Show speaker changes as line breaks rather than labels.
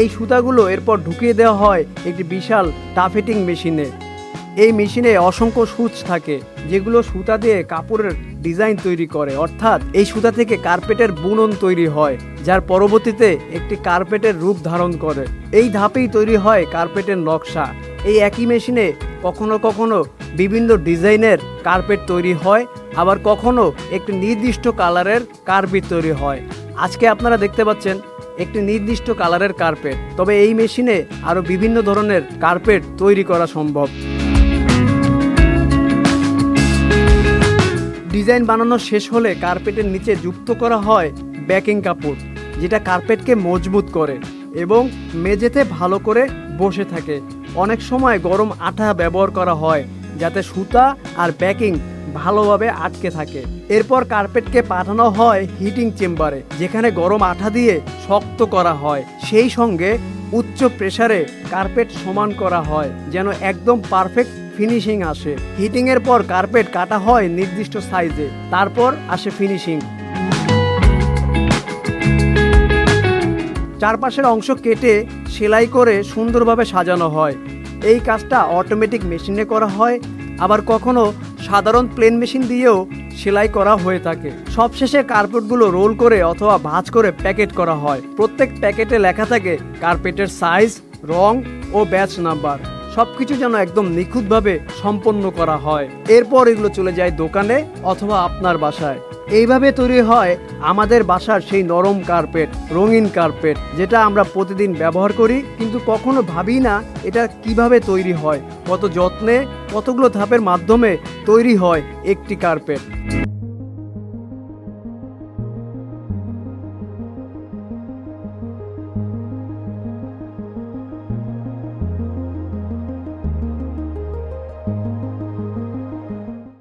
এই সুতাগুলো এরপর ঢুকিয়ে দেওয়া হয় একটি বিশাল টাফেটিং মেশিনে। এই মেশিনে অসংখ্য সুচ থাকে, যেগুলো সুতা দিয়ে কাপড়ের ডিজাইন তৈরি করে। অর্থাৎ এই সুতা থেকে কার্পেটের বুনন তৈরি হয়, যার পরবর্তীতে একটি কার্পেটের রূপ ধারণ করে। এই ধাপেই তৈরি হয় কার্পেটের নকশা। এই একই মেশিনে কখনো কখনো বিভিন্ন ডিজাইনের কার্পেট তৈরি হয়, আবার কখনো একটি নির্দিষ্ট কালারের কার্পেট তৈরি হয়। আজকে আপনারা দেখতে পাচ্ছেন একটি নির্দিষ্ট কালারের কার্পেট, তবে এই মেশিনে আরও বিভিন্ন ধরনের কার্পেট তৈরি করা সম্ভব। ডিজাইন বানানো শেষ হলে কার্পেটের নিচে যুক্ত করা হয় ব্যাকিং কাপড়, যেটা কার্পেটকে মজবুত করে এবং মেঝেতে ভালো করে বসে থাকে। অনেক সময় গরম আঠা ব্যবহার করা হয়, যাতে সুতা আর ব্যাকিং ভালোভাবে আটকে থাকে। এরপর কার্পেটকে পাঠানো হয় হিটিং চেম্বারে, যেখানে গরম আঠা দিয়ে শক্ত করা হয়। সেই সঙ্গে উচ্চ প্রেসারে কার্পেট সমান করা হয়, যেন একদম পারফেক্ট ফিনিশিং আসে। হিটিং এর পর কার্পেট কাটা হয় নির্দিষ্ট সাইজে, তারপর আসে ফিনিশিং। চারপাশের অংশ কেটে সেলাই করে সুন্দরভাবে সাজানো হয়। এই কাজটা অটোমেটিক মেশিনে করা হয়, আবার কখনো সাধারণ প্লেন মেশিন দিয়েও সেলাই করা হয়ে থাকে। সবশেষে কার্পেটগুলো রোল করে অথবা ভাঁজ করে প্যাকেট করা হয়। প্রত্যেক প্যাকেটে লেখা থাকে কার্পেটের সাইজ, রং ও ব্যাচ নাম্বার। সবকিছু যেন একদম নিখুঁতভাবে সম্পন্ন করা হয়। এরপর এগুলো চলে যায় দোকানে অথবা আপনার বাসায়। এইভাবে তৈরি হয় আমাদের বাসার সেই নরম কার্পেট, রঙিন কার্পেট, যেটা আমরা প্রতিদিন ব্যবহার করি, কিন্তু কখনো ভাবি না এটা কীভাবে তৈরি হয়, কত যত্নে, কতগুলো ধাপের মাধ্যমে তৈরি হয় একটি কার্পেট।